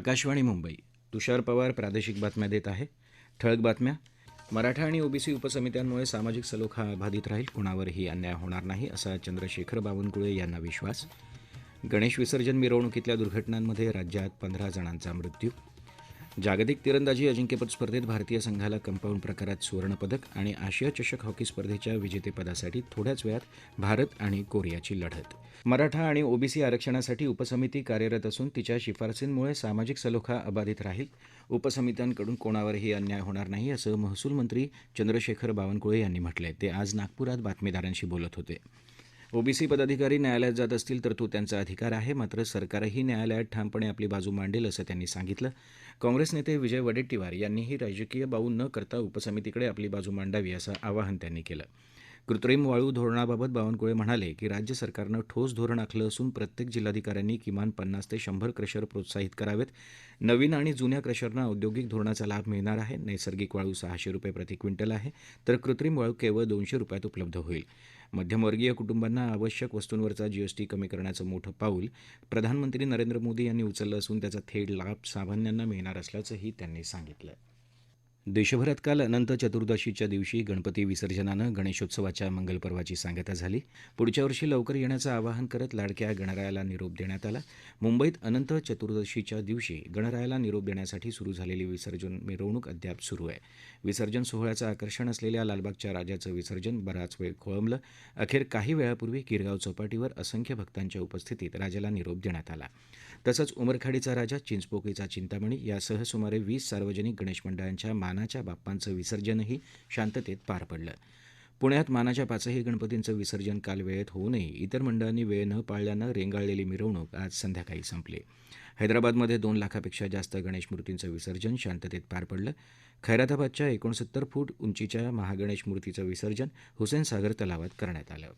आकाशवाणी मुंबई. तुषार पवार प्रादेशिक बातम्या देत आहे. ठळक बातम्या. मराठा आणि ओबीसी उपसमित्यांमुळे सामाजिक सलोखा अबाधित राहील. कुणावरही अन्याय होणार नाही असा चंद्रशेखर बावनकुळे यांना विश्वास. गणेश विसर्जन मिरवणुकीतल्या दुर्घटनांमध्ये राज्यात पंधरा जणांचा मृत्यू. जागतिक तिरंदाजी अजिंक्यपद स्पर्धेत भारतीय संघाला कंपाऊंड प्रकारात सुवर्णपदक आणि आशिया चषक हॉकी स्पर्धेच्या विजेतेपदासाठी थोड्याच वेळात भारत आणि कोरियाची लढत. मराठा आणि ओबीसी आरक्षणासाठी उपसमिती कार्यरत असून तिच्या शिफारसींमुळे सामाजिक सलोखा अबाधित राहील. उपसमित्यांकडून कोणावरही अन्याय होणार नाही असं महसूल मंत्री चंद्रशेखर बावनकुळे यांनी म्हटलंय. ते आज नागपुरात बातमीदारांशी बोलत होते. ओबीसी पदाधिकारी न्यायालयात जात असतील तर तो त्यांचा अधिकार आहे. मात्र सरकारही न्यायालयात ठामपणे आपली बाजू मांडेल असं त्यांनी सांगितलं. काँग्रेस नेते विजय वडेट्टीवार यांनीही राजकीय बाऊ न करता उपसमितीकडे आपली बाजू मांडावी असं आवाहन त्यांनी केलं. कृत्रिम वाळू धोरणाबाबत बावनकुळे म्हणाले की राज्य सरकारनं ठोस धोरण आखलं असून प्रत्येक जिल्हाधिकाऱ्यांनी किमान पन्नास ते शंभर क्रशर प्रोत्साहित करावेत. नवीन आणि जुन्या क्रशरना औद्योगिक धोरणाचा लाभ मिळणार आहे. नैसर्गिक वाळू सहाशे रुपये प्रति क्विंटल आहे. तर कृत्रिम वाळू केवळ दोनशे रुपयात उपलब्ध होईल. मध्यमवर्गीय कुटुंबांना आवश्यक वस्तूंवरचा जीएसटी कमी करण्याचं मोठं पाऊल प्रधानमंत्री नरेंद्र मोदी यांनी उचललं असून त्याचा थेट लाभ सामान्यांना मिळणार असल्याचंही त्यांनी सांगितलं. देशभरात काल अनंत चतुर्दशीच्या दिवशी गणपती विसर्जनानं गणेशोत्सवाच्या मंगलपर्वाची सांगता झाली. पुढच्या वर्षी लवकर येण्याचं आवाहन करत लाडक्या गणरायाला निरोप देण्यात आला. मुंबईत अनंत चतुर्दशीच्या दिवशी गणरायाला निरोप देण्यासाठी सुरू झालेली विसर्जन मिरवणूक अद्याप सुरू आहे. विसर्जन सोहळ्याचं आकर्षण असलेल्या लालबागच्या राजाचं विसर्जन बराच वेळ खोळंबलं. अखेर काही वेळापूर्वी गिरगाव चौपाटीवर असंख्य भक्तांच्या उपस्थितीत राजाला निरोप देण्यात आला. तसंच उमरखाडीचा राजा चिंचपोकळीचा चिंतामणी यासह सुमारे वीस सार्वजनिक गणेश मंडळांच्या मानाच्या बाप्पांचं विसर्जनही शांततेत पार पडलं. पुण्यात मानाच्या पाचही गणपतींचं विसर्जन काल वेळेत होऊनही इतर मंडळांनी वेळ न पाळल्यानं रेंगाळलेली मिरवणूक आज संध्याकाळी संपली. हैदराबादमध्ये दोन लाखापेक्षा जास्त गणेश मूर्तींचं विसर्जन शांततेत पार पडलं. खैराताबादच्या एकोणसत्तर फूट उंचीच्या महागणेश मूर्तीचं विसर्जन हुसेन सागर तलावात करण्यात आलं.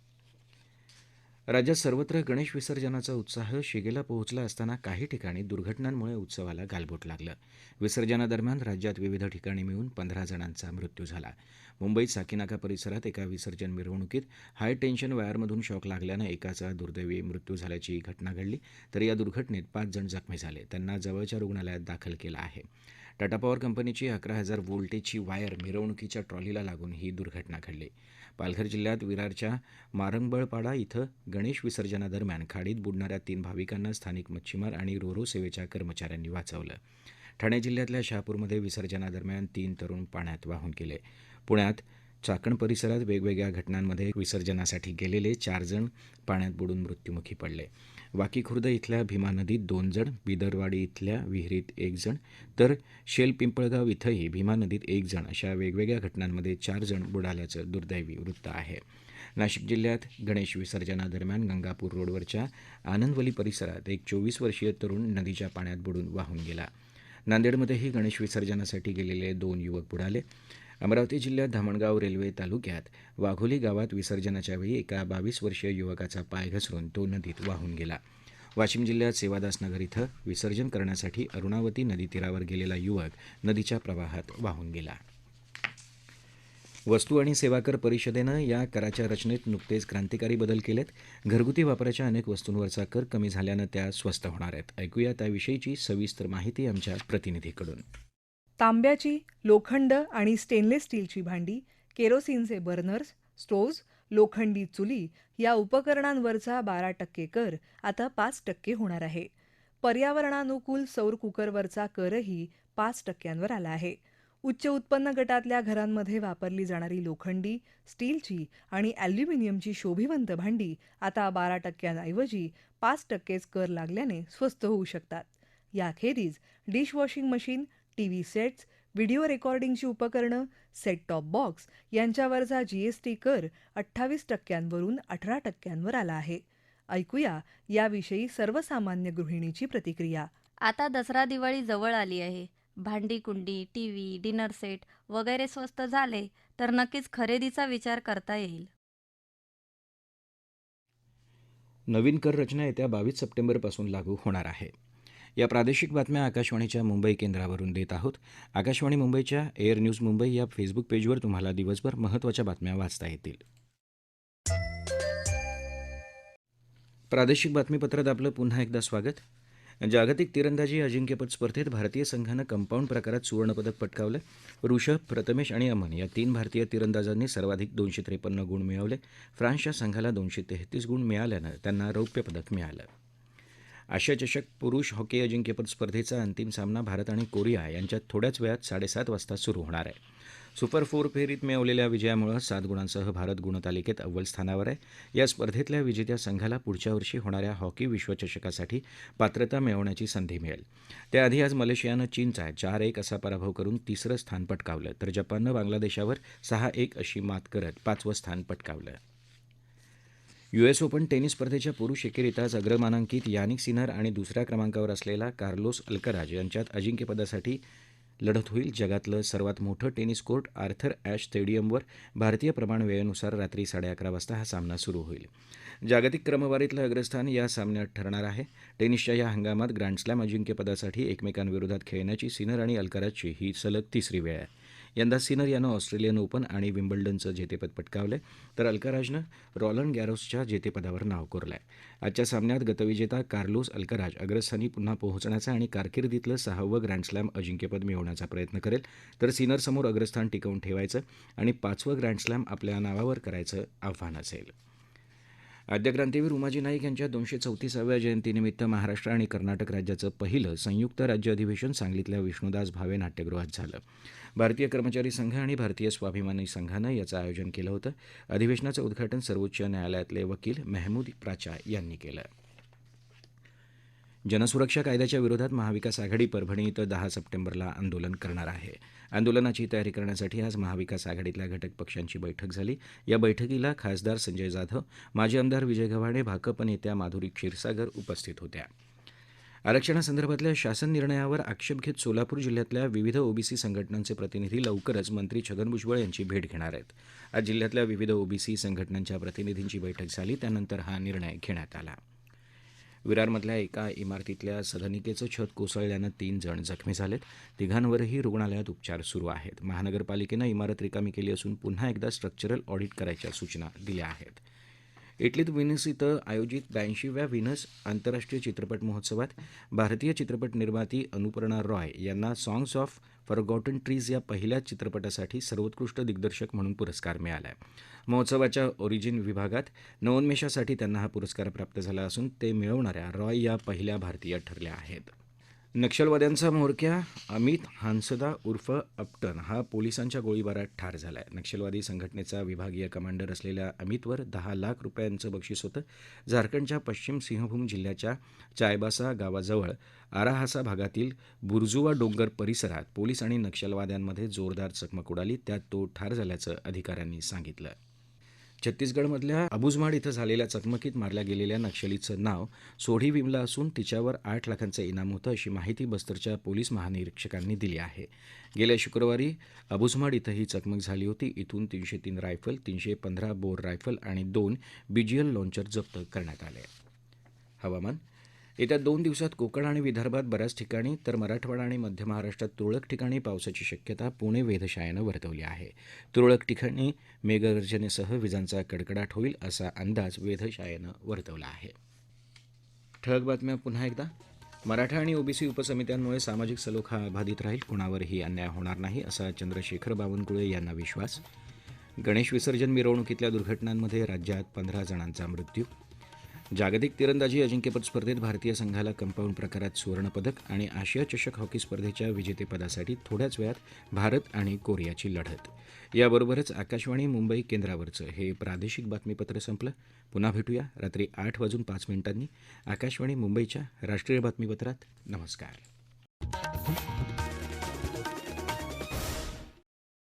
राज्यात सर्वत्र गणेश विसर्जनाचा उत्साह शिगेला पोहोचला असताना काही ठिकाणी दुर्घटनांमुळे उत्सवाला गालबोट लागलं. विसर्जनादरम्यान राज्यात विविध ठिकाणी मिळून पंधरा जणांचा मृत्यू झाला. मुंबईत साकीनाका परिसरात एका विसर्जन मिरवणुकीत हाय टेन्शन वायरमधून शॉक लागल्यानं एकाचा दुर्दैवी मृत्यू झाल्याची घटना घडली. तर या दुर्घटनेत पाच जण जखमी झाले. त्यांना जवळच्या रुग्णालयात दाखल केलं आहे. टाटा पॉवर कंपनीची अकरा हजार व्होल्टेजची वायर मिरवणुकीच्या ट्रॉलीला लागून ही दुर्घटना घडली. पालघर जिल्ह्यात विरारच्या मारंगबळपाडा इथं गणेश विसर्जनादरम्यान खाडीत बुडणाऱ्या तीन भाविकांना स्थानिक मच्छीमार आणि रोरो सेवेच्या कर्मचाऱ्यांनी वाचवलं. ठाणे जिल्ह्यातल्या शहापूरमध्ये विसर्जनादरम्यान तीन तरुण पाण्यात वाहून गेले. पुण्यात चाकण परिसरात वेगवेगळ्या घटनांमध्ये विसर्जनासाठी गेलेले चार जण पाण्यात बुडून मृत्युमुखी पडले. वाकी खुर्द इथल्या भीमा नदीत दोन जण बिदरवाडी इथल्या विहिरीत एक जण तर शेलपिंपळगाव इथंही भीमा नदीत एक जण अशा वेगवेगळ्या घटनांमध्ये चार जण बुडाल्याचं दुर्दैवी वृत्त आहे. नाशिक जिल्ह्यात गणेश विसर्जनादरम्यान गंगापूर रोडवरच्या आनंदवली परिसरात एक चोवीस वर्षीय तरुण नदीच्या पाण्यात बुडून वाहून गेला. नांदेडमध्येही गणेश विसर्जनासाठी गेलेले दोन युवक बुडाले. अमरावती जिल्ह्यात धामणगाव रेल्वे तालुक्यात वाघोली गावात विसर्जनाच्या वेळी एका बावीस वर्षीय युवकाचा पाय घसरून तो नदीत वाहून गेला. वाशिम जिल्ह्यात सेवादास नगर इथं विसर्जन करण्यासाठी अरुणावती नदी तीरावर गेलेला युवक नदीच्या प्रवाहात वाहून गेला. वस्तू आणि सेवा कर परिषदेनं या कराच्या रचनेत नुकतेच क्रांतिकारी बदल केलेत. घरगुती वापराच्या अनेक वस्तूंवरचा कर कमी झाल्यानं त्या स्वस्त होणार आहेत. ऐकूया त्याविषयीची सविस्तर माहिती आमच्या प्रतिनिधीकडून. तांब्याची लोखंड आणि स्टेनलेस स्टीलची भांडी केरोसिनचे बर्नर्स स्टोव्ज लोखंडी चुली या उपकरणांवरचा बारा टक्के कर आता पाच टक्के होणार आहे. पर्यावरणानुकूल सौर कुकरवरचा करही पाच टक्क्यांवर आला आहे. उच्च उत्पन्न गटातल्या घरांमध्ये वापरली जाणारी लोखंडी स्टीलची आणि ॲल्युमिनियमची शोभिवंत भांडी आता बारा टक्क्यांऐवजी पाच टक्केच कर लागल्याने स्वस्त होऊ शकतात. याखेरीज dishwashing machine T V sets video रेकॉर्डिंगची उपकरणं सेट टॉप बॉक्स यांच्यावरचा जीएसटी कर अठ्ठावीस टक्क्यांवरून अठरा टक्क्यांवर आला आहे. ऐकूया याविषयी सर्वसामान्य गृहिणीची प्रतिक्रिया. आता दसरा दिवाळी जवळ आली आहे. भांडी कुंडी टी व्ही डिनर सेट वगैरे स्वस्त झाले तर नक्कीच खरेदीचा विचार करता येईल. नवीन कर रचना येत्या बावीस सप्टेंबरपासून लागू होणार आहे. या प्रादेशिक बातम्या आकाशवाणीच्या मुंबई केंद्रावरून देत आहोत. आकाशवाणी मुंबईच्या एअर न्यूज मुंबई या फेसबुक पेजवर तुम्हाला दिवसभर महत्त्वाच्या बातम्या वाचता येतील. प्रादेशिक बातमीपत्रात आपलं पुन्हा एकदा स्वागत. जागतिक तिरंदाजी अजिंक्यपद स्पर्धेत भारतीय संघानं कंपाऊंड प्रकारात सुवर्णपदक पटकावलं. ऋषभ प्रथमेश आणि अमन या तीन भारतीय तिरंदाजांनी सर्वाधिक दोनशे त्रेपन्न गुण मिळवले. फ्रान्सच्या संघाला दोनशे तेहतीस गुण मिळाल्यानं त्यांना रौप्य पदक मिळालं. आशिया चषक पुरुष हॉकी अजिंक्यपद स्पर्धेचा अंतिम सामना भारत आणि कोरिया यांच्यात थोड्याच वेळात साडेसात वाजता सुरू होणार आहे. सुपर फोर फेरीत मिळवलेल्या विजयामुळे सात गुणांसह भारत गुणतालिकेत अव्वल स्थानावर आहे. या स्पर्धेतल्या विजेत्या संघाला पुढच्या वर्षी होणाऱ्या हॉकी विश्वचषकासाठी पात्रता मिळवण्याची संधी मिळेल. त्याआधी आज मलेशियानं चीनचा चार एक असा पराभव करून तिसरं स्थान पटकावलं तर जपाननं बांगलादेशावर सहा एक अशी मात करत पाचवं स्थान पटकावलं. युएस ओपन टेनिस स्पर्धेच्या पुरुष एकेरीत आज अग्रमानांकित यानिक सिन्हर आणि दुसऱ्या क्रमांकावर असलेला कार्लोस अल्कराज यांच्यात अजिंक्यपदासाठी लढत होईल. जगातलं सर्वात मोठं टेनिस कोर्ट आर्थर ॲश स्टेडियमवर भारतीय प्रमाण वेळेनुसार रात्री साडे अकरा वाजता हा सामना सुरू होईल. जागतिक क्रमवारीतलं अग्रस्थान या सामन्यात ठरणार आहे. टेनिसच्या या हंगामात ग्रँडस्लॅम अजिंक्यपदासाठी एकमेकांविरोधात खेळण्याची सिनर आणि अल्कराजची ही सलग तिसरी वेळ आहे. यंदा सिनर यानं ऑस्ट्रेलियन ओपन आणि विम्बल्डनचं जेतेपद पटकावलंय. तर अल्कराजनं रॉलन गॅरोसच्या जेतेपदावर नाव कोरलं आहे आजच्या सामन्यात गतविजेता कार्लोस अल्कराज अग्रस्थानी पुन्हा पोहोचण्याचा आणि कारकिर्दीतलं सहावं ग्रँडस्लॅम अजिंक्यपद मिळवण्याचा प्रयत्न करेल. तर सिनरसमोर अग्रस्थान टिकवून ठेवायचं आणि पाचवं ग्रँडस्लॅम आपल्या नावावर करायचं आव्हान असेल. आद्यक्रांतीवीर उमाजी नाईक यांच्या दोनशे चौतीसाव्या जयंतीनिमित्त महाराष्ट्र आणि कर्नाटक राज्याचं पहिलं संयुक्त राज्य अधिवेशन सांगलीतल्या विष्णुदास भावे नाट्यगृहात झालं. भारतीय कर्मचारी संघ आणि भारतीय स्वाभिमानी संघानं याचं आयोजन केलं होतं. अधिवेशनाचं उद्घाटन सर्वोच्च न्यायालयातले वकील मेहमूद प्राचा यांनी केलं. जनसुरक्षा कायद्याच्या विरोधात महाविकास आघाडी परभणी इथं दहा सप्टेंबरला आंदोलन करणार आहे. आंदोलनाची तयारी करण्यासाठी आज महाविकास आघाडीतल्या घटक पक्षांची बैठक झाली. या बैठकीला खासदार संजय जाधव माजी आमदार विजय गव्हाणे भाकप नेत्या माधुरी क्षीरसागर उपस्थित होत्या. आरक्षणासंदर्भातल्या शासन निर्णयावर आक्षेप घेत सोलापूर जिल्ह्यातल्या विविध ओबीसी संघटनांचे प्रतिनिधी लवकरच मंत्री छगन भुजबळ यांची भेट घेणार आहेत. आज जिल्ह्यातल्या विविध ओबीसी संघटनांच्या प्रतिनिधींची बैठक झाली त्यानंतर हा निर्णय घेण्यात आला. विरारमधल्या एका इमारतीतल्या सदनिकेचं छत कोसळल्यानं तीन जण जखमी झालेत. तिघांवरही रुग्णालयात उपचार सुरू आहेत. महानगरपालिकेनं इमारत रिकामी केली असून पुन्हा एकदा स्ट्रक्चरल ऑडिट करायच्या सूचना दिल्या आहेत. इटलीत व्हिनस इथं आयोजित ब्याऐंशीव्या व्हिनस आंतरराष्ट्रीय चित्रपट महोत्सवात भारतीय चित्रपट निर्माती अनुपर्णा रॉय यांना सॉंग्स ऑफ फॉरगॉटन ट्रीज या पहिल्या चित्रपटासाठी सर्वोत्कृष्ट दिग्दर्शक म्हणून पुरस्कार मिळाला आहे महोत्सवाच्या ओरिजिन विभागात नवोन्मेषासाठी त्यांना हा पुरस्कार प्राप्त झाला असून ते मिळवणाऱ्या रॉय या पहिल्या भारतीय ठरल्या आहेत. नक्षलवाद्यांचा म्होरक्या अमित हांसदा उर्फ अपटन हा पोलिसांच्या गोळीबारात ठार झालाय. नक्षलवादी संघटनेचा विभागीय कमांडर असलेल्या अमितवर दहा लाख रुपयांचं बक्षीस होतं. झारखंडच्या पश्चिम सिंहभूम जिल्ह्याच्या चायबासा गावाजवळ आराहासा भागातील बुरजुवा डोंगर परिसरात पोलीस आणि नक्षलवाद्यांमध्ये जोरदार चकमक उडाली. त्यात तो ठार झाल्याचं अधिकाऱ्यांनी सांगितलं. छत्तीसगडमधल्या अबुजमाड इथं झालेल्या चकमकीत मारल्या गेलेल्या नक्षलीचं नाव सोढी विमला असून तिच्यावर आठ लाखांचं इनाम होतं अशी माहिती बस्तरच्या पोलीस महानिरीक्षकांनी दिली आहे. गेल्या शुक्रवारी अबुजमाड इथं ही चकमक झाली होती. इथून तीनशे तीन रायफल तीनशे पंधरा बोर रायफल आणि दोन बीजीएल लॉन्चर जप्त करण्यात आले. हवामान येत्या दोन दिवसात कोकण आणि विदर्भात बऱ्याच ठिकाणी तर मराठवाडा आणि मध्य महाराष्ट्रात तुरळक ठिकाणी पावसाची शक्यता पुणे वेधशाळेनं वर्तवली आहे. तुरळक ठिकाणी मेघगर्जनेसह विजांचा कडकडाट होईल असा अंदाज वेधशाळेनं वर्तवला आहे. ठळक बातम्या पुन्हा एकदा. मराठा आणि ओबीसी उपसमित्यांमुळे सामाजिक सलोखा अबाधित राहील कुणावरही अन्याय होणार नाही असा चंद्रशेखर बावनकुळे यांना विश्वास. गणेश विसर्जन मिरवणुकीतल्या दुर्घटनांमध्ये राज्यात पंधरा जणांचा मृत्यू. जागतिक तिरंदाजी अजिंक्यपद स्पर्धेत भारतीय संघाला कंपाऊंड प्रकारात सुवर्णपदक आणि आशिया चषक हॉकी स्पर्धेच्या विजेतेपदासाठी थोड्याच वेळात भारत आणि कोरियाची लढत. याबरोबरच आकाशवाणी मुंबई केंद्रावरचं हे प्रादेशिक बातमीपत्र संपलं. पुन्हा भेटूया रात्री आठ वाजून पाच मिनिटांनी. आकाशवाणी मुंबईच्या राष्ट्रीय बातमीपत्रात. नमस्कार.